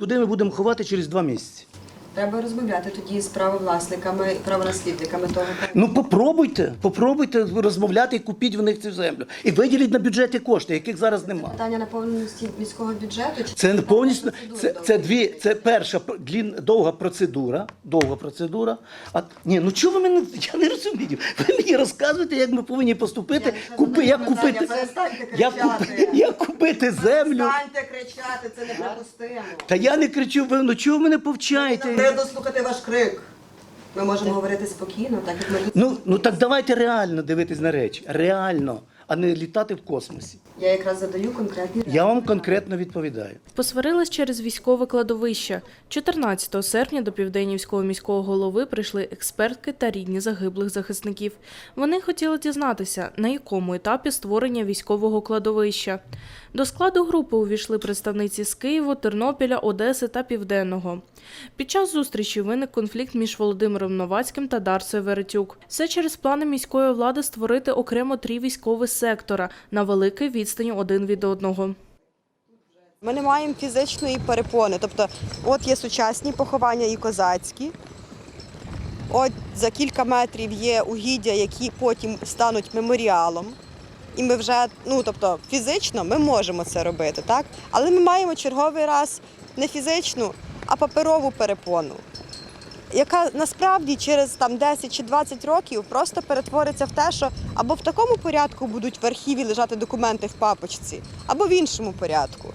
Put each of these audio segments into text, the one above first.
Куди ми будемо ховати через два місяці? Треба розмовляти тоді з правовласниками, правонаслідниками того. Ну попробуйте, попробуйте розмовляти і купіть в них цю землю. І виділіть на бюджеті кошти, яких зараз немає. Питання наповненості міського бюджету. чи Це не повністю це, це дві. Це перша длін, довга процедура. Довга процедура. А ні, ну чого ви мене? Я не розумію. Ви мені розказуєте, як ми повинні поступити. Купи, як купити, кричати. купити, як купити землю. Перестаньте кричати, це неприпустимо. Та я не кричу, ви ну чого ви мене повчаєте? Треба слухати ваш крик. Ми можемо говорити спокійно, так як ми. Ну, ну так давайте реально дивитись на речі. Реально, а не літати в космосі. Я якраз задаю конкретні. Я вам конкретно відповідаю. Посварились через військове кладовище. 14 серпня до Південнівського міського голови прийшли експертки та рідні загиблих захисників. Вони хотіли дізнатися, на якому етапі створення військового кладовища. До складу групи увійшли представниці з Києва, Тернопіля, Одеси та Південного. Під час зустрічі виник конфлікт між Володимиром Новацьким та Дарсою Веретюк. Все через плани міської влади створити окремо три військові сектора на великій відстані один від одного. Ми не маємо фізичної перепони. Тобто, от є сучасні поховання і козацькі. От за кілька метрів є угіддя, які потім стануть меморіалом. І ми вже, ну тобто, фізично ми можемо це робити, так? Але ми маємо черговий раз не фізичну, а паперову перепону, яка насправді через там 10 чи 20 років просто перетвориться в те, що або в такому порядку будуть в архіві лежати документи в папочці, або в іншому порядку.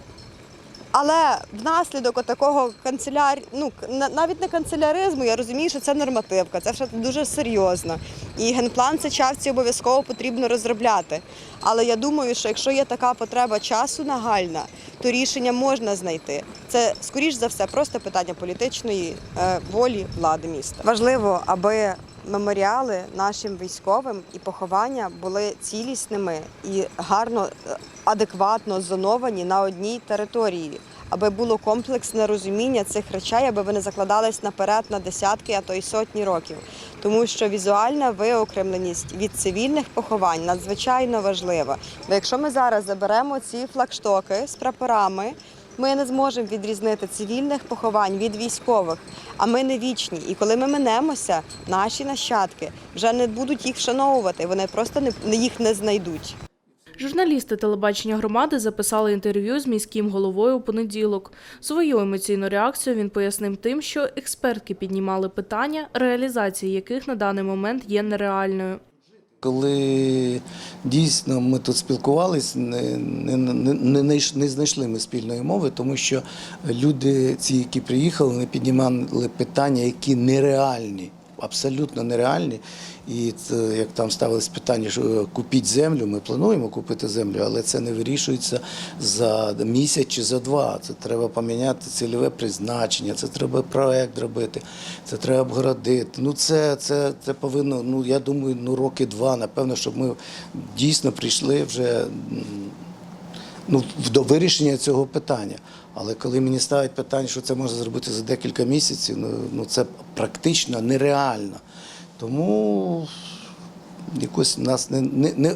Але внаслідок такого канцеляр... ну, навіть не канцеляризму, я розумію, що це нормативка, це все дуже серйозно. І генплан це чавці обов'язково потрібно розробляти. Але я думаю, що якщо є така потреба часу нагальна, то рішення можна знайти. Це скоріш за все просто питання політичної е, волі влади міста. Важливо, аби меморіали нашим військовим і поховання були цілісними і гарно, е, адекватно зоновані на одній території, аби було комплексне розуміння цих речей, аби вони закладались наперед на десятки, а то й сотні років. Тому що візуальна виокремленість від цивільних поховань надзвичайно важлива. Бо якщо ми зараз заберемо ці флагштоки з прапорами. Ми не зможемо відрізнити цивільних поховань від військових, а ми не вічні. І коли ми минемося, наші нащадки вже не будуть їх вшановувати, вони просто не їх не знайдуть. Журналісти телебачення громади записали інтерв'ю з міським головою у понеділок. Свою емоційну реакцію він пояснив тим, що експертки піднімали питання, реалізація яких на даний момент є нереальною. Коли дійсно ми тут спілкувалися, не, не, не, не, знайшли ми спільної мови, тому що люди, ці, які приїхали, вони піднімали питання, які нереальні, абсолютно нереальні. І це, як там ставилось питання, що купіть землю, ми плануємо купити землю, але це не вирішується за місяць чи за два. Це треба поміняти цільове призначення, це треба проект робити, це треба обгородити. Ну це, це, це повинно, ну я думаю, ну роки два, напевно, щоб ми дійсно прийшли вже ну, до вирішення цього питання. Але коли мені ставить питання, що це можна зробити за декілька місяців, ну, ну це практично нереально. Тому якось у нас не, не, не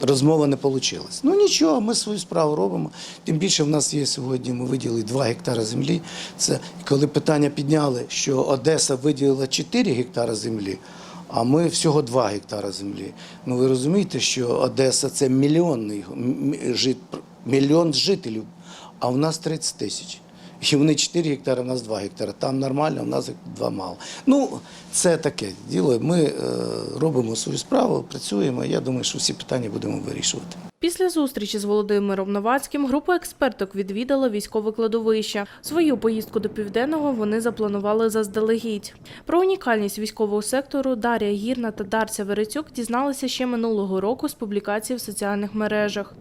розмова не вийшла. Ну нічого, ми свою справу робимо. Тим більше в нас є сьогодні, ми виділили 2 гектари землі. Це коли питання підняли, що Одеса виділила 4 гектари землі, а ми всього 2 гектари землі. Ну ви розумієте, що Одеса це мільйонний мільйон жителів, а в нас 30 тисяч. І вони 4 гектари, у нас 2 гектари. Там нормально, у нас 2 мало. Ну, це таке діло. Ми е, робимо свою справу, працюємо. Я думаю, що всі питання будемо вирішувати. Після зустрічі з Володимиром Новацьким група експерток відвідала військове кладовище. Свою поїздку до південного вони запланували заздалегідь. Про унікальність військового сектору Дар'я Гірна та Дарця Верецюк дізналися ще минулого року з публікацій в соціальних мережах.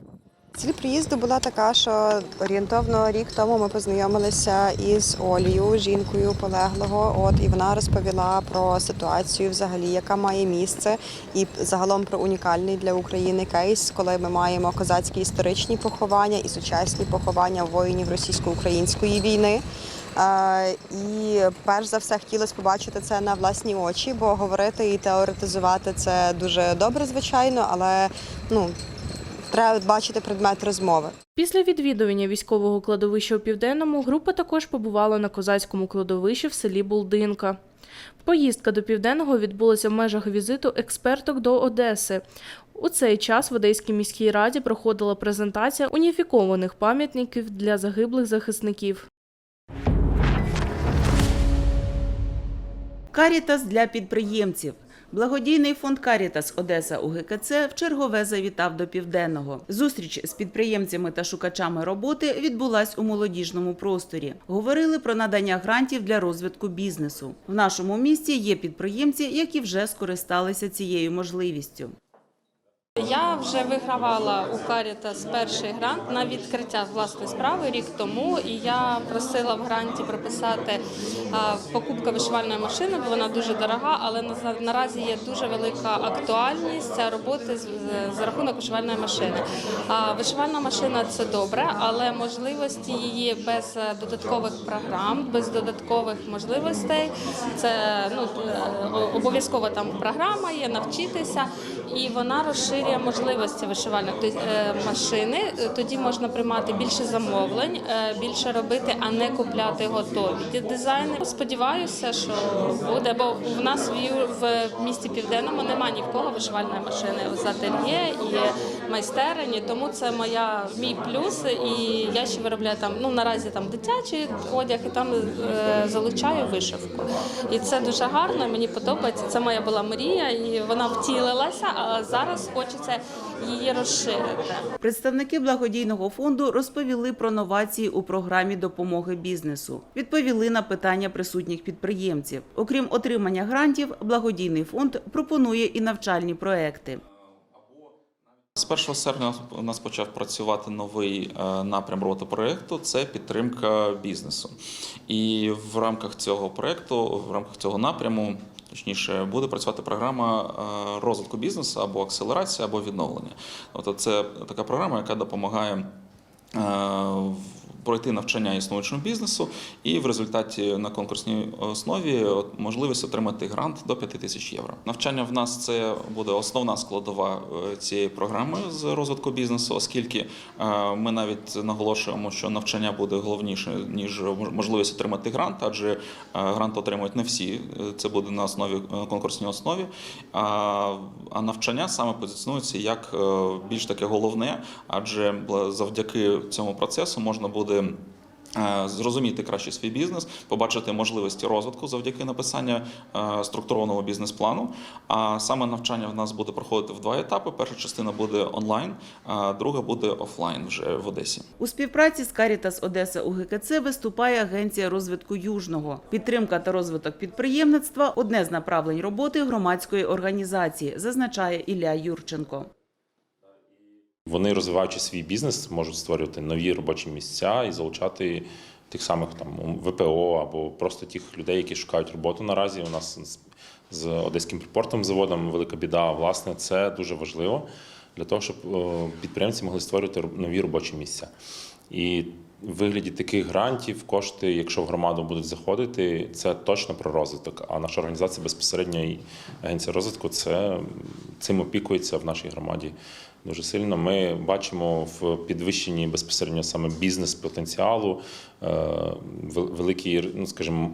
Ціль приїзду була така, що орієнтовно рік тому ми познайомилися із Олею, жінкою полеглого. От і вона розповіла про ситуацію, взагалі, яка має місце, і загалом про унікальний для України кейс, коли ми маємо козацькі історичні поховання і сучасні поховання воїнів російсько-української війни. Е, І перш за все хотілося побачити це на власні очі, бо говорити і теоретизувати це дуже добре, звичайно, але ну треба бачити предмет розмови. Після відвідування військового кладовища у Південному група також побувала на козацькому кладовищі в селі Булдинка. Поїздка до Південного відбулася в межах візиту експерток до Одеси. У цей час в Одеській міській раді проходила презентація уніфікованих пам'ятників для загиблих захисників. Карітас для підприємців. Благодійний фонд Карітас Одеса УГКЦ в чергове завітав до південного. Зустріч з підприємцями та шукачами роботи відбулась у молодіжному просторі. Говорили про надання грантів для розвитку бізнесу. В нашому місті є підприємці, які вже скористалися цією можливістю. Я вже вигравала у Карітас перший грант на відкриття власної справи рік тому, і я просила в гранті прописати покупка вишивальної машини, бо вона дуже дорога, але на- наразі є дуже велика актуальність роботи за рахунок вишивальної машини. Вишивальна машина це добре, але можливості її без е, додаткових програм, без додаткових можливостей. Це ну е, обов'язково там програма є, навчитися, і вона розширює можливості вишивальних е, машини. Тоді можна приймати більше замовлень, е, більше робити, а не купляти готові дизайни. Сподіваюся, що буде, бо в нас в місті Південному немає ні в кого вишивальної машини з і майстерні, тому це моя мій плюс. І я ще виробляю там ну наразі там дитячий одяг і там е, залучаю вишивку. І це дуже гарно. Мені подобається. Це моя була мрія, і вона втілилася. А зараз хочеться її розширити. Представники благодійного фонду розповіли про новації у програмі допомоги бізнесу, відповіли на питання присутніх підприємців. Окрім отримання грантів, благодійний фонд пропонує і навчальні проекти. З 1 серпня у нас почав працювати новий е, напрям роботи проєкту це підтримка бізнесу. І в рамках цього проєкту, в рамках цього напряму, точніше, буде працювати програма е, розвитку бізнесу або акселерація, або відновлення. Тобто це така програма, яка допомагає е, в- пройти навчання існуючому бізнесу, і в результаті на конкурсній основі можливість отримати грант до 5 тисяч євро. Навчання в нас це буде основна складова е, цієї програми з розвитку бізнесу, оскільки е, ми навіть наголошуємо, що навчання буде головніше ніж можливість отримати грант, адже е, грант отримують не всі. Це буде на основі конкурсній основі. А, навчання саме позиціонується як більш таке головне, адже завдяки цьому процесу можна буде. Е, Зрозуміти краще свій бізнес, побачити можливості розвитку завдяки написанню е, структурованого бізнес-плану. А саме навчання в нас буде проходити в два етапи. Перша частина буде онлайн, а друга буде офлайн вже в Одесі. У співпраці з Карітас Одеса УГКЦ виступає Агенція розвитку Южного. Підтримка та розвиток підприємництва одне з направлень роботи громадської організації, зазначає Ілля Юрченко. Вони, розвиваючи свій бізнес, можуть створювати нові робочі місця і залучати тих самих там ВПО або просто тих людей, які шукають роботу наразі. У нас з- одеським припортом заводом велика біда. Власне, це дуже важливо для того, щоб е, підприємці могли створювати нові робочі місця. І в вигляді таких грантів кошти, якщо в громаду будуть заходити, це точно про розвиток. А наша організація безпосередньо і агенція розвитку це цим опікується в нашій громаді дуже сильно. Ми бачимо в підвищенні безпосередньо саме бізнес-потенціалу, е, вел- великий, ну скажімо,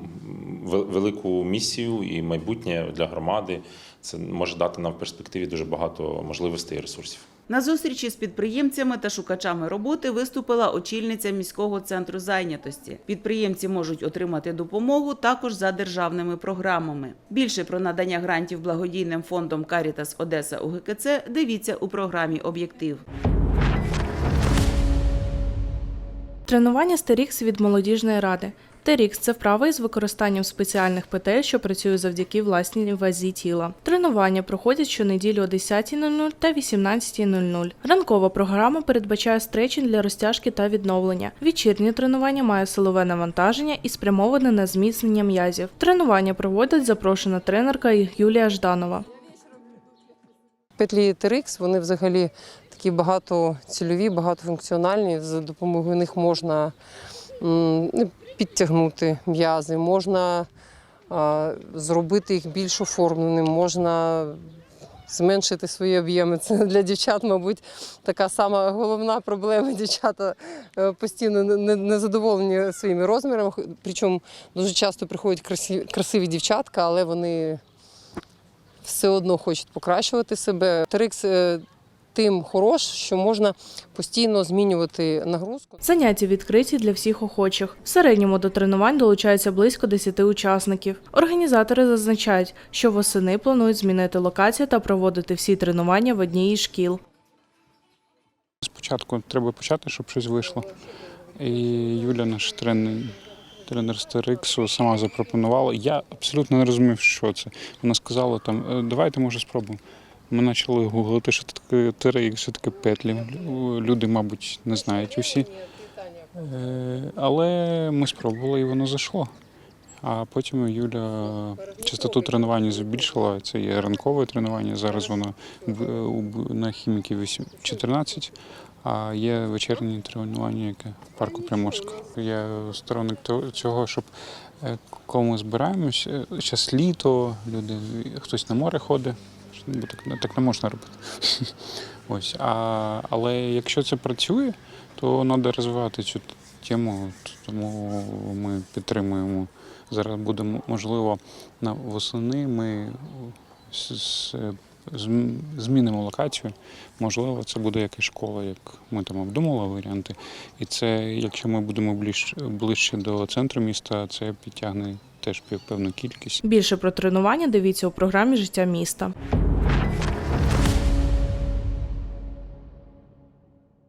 велику місію і майбутнє для громади. Це може дати нам в перспективі дуже багато можливостей і ресурсів. На зустрічі з підприємцями та шукачами роботи виступила очільниця міського центру зайнятості. Підприємці можуть отримати допомогу також за державними програмами. Більше про надання грантів благодійним фондом Карітас Одеса УГКЦ дивіться у програмі Об'єктив. Тренування Стерікс від молодіжної ради. Терікс це вправи із використанням спеціальних петель, що працюють завдяки власній вазі тіла. Тренування проходять щонеділі о 10.00 та 18.00. Ранкова програма передбачає стретчинг для розтяжки та відновлення. Вечірнє тренування має силове навантаження і спрямоване на зміцнення м'язів. Тренування проводить запрошена тренерка Юлія Жданова. Петлі TRX, вони взагалі такі багатоцільові, багатофункціональні. За допомогою них можна ну, підтягнути м'язи, можна зробити їх більш оформленим, можна зменшити свої об'єми. Це для дівчат, мабуть, така сама головна проблема. Дівчата е, постійно не- не- незадоволені своїми розмірами. Причому дуже часто приходять красиві, красиві дівчатка, але вони все одно хочуть покращувати себе. Трикс е, тим хорош, що можна постійно змінювати нагрузку. Заняття відкриті для всіх охочих. В середньому до тренувань долучається близько 10 учасників. Організатори зазначають, що восени планують змінити локацію та проводити всі тренування в одній із шкіл. Спочатку треба почати, щоб щось вийшло. І Юля, наш тренер, тренер з сама запропонувала. Я абсолютно не розумів, що це. Вона сказала там, «Е, давайте, може, спробуємо. Ми почали гуглити, що таке TRX, що таке петлі. Люди, мабуть, не знають усі. Е, Але ми спробували і воно зайшло. А потім Юля частоту тренування збільшила. Це є ранкове тренування. Зараз воно на хіміки 8 14, а є вечірнє тренування, яке в парку Приморська. Я сторонник цього, щоб е, коли ми збираємось, зараз літо, люди, хтось на море ходить. Так, так не можна робити. Ось. А, але якщо це працює, то треба розвивати цю тему. Тому ми підтримуємо. Зараз буде можливо на восени ми змінимо локацію. Можливо, це буде якась школа, як ми там обдумали варіанти. І це, якщо ми будемо ближче, ближче до центру міста, це підтягне теж певну кількість. Більше про тренування дивіться у програмі Життя міста.